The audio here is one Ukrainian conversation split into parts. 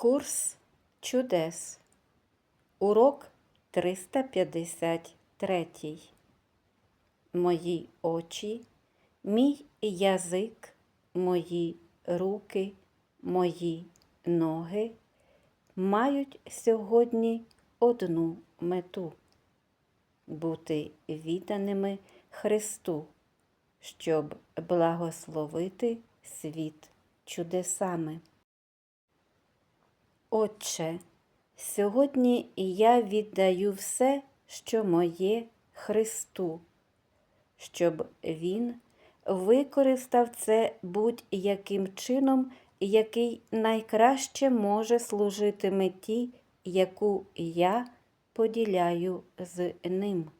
Курс чудес. Урок 353. Мої очі, мій язик, мої руки, мої ноги мають сьогодні одну мету бути відданими Христу, щоб благословити світ чудесами. Отче, сьогодні я віддаю все, що моє Христу, щоб Він використав це будь-яким чином, який найкраще може служити меті, яку я поділяю з ним.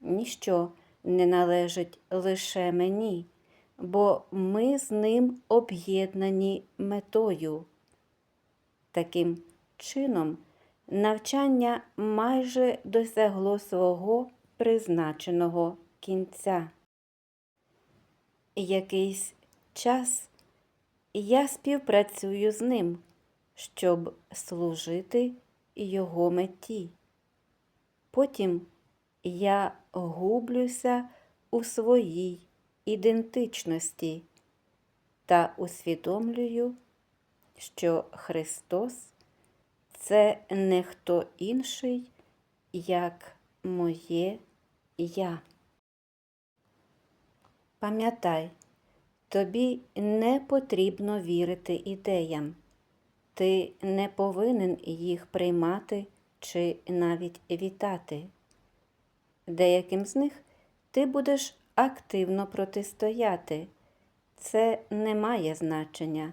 Ніщо не належить лише мені, бо ми з ним об'єднані метою. Таким чином, навчання майже досягло свого призначеного кінця. Якийсь час я співпрацюю з ним, щоб служити його меті. Потім я гублюся у своїй ідентичності та усвідомлюю, що Христос це не хто інший, як моє Я. Пам'ятай, тобі не потрібно вірити ідеям, ти не повинен їх приймати чи навіть вітати. Деяким з них ти будеш активно протистояти. Це не має значення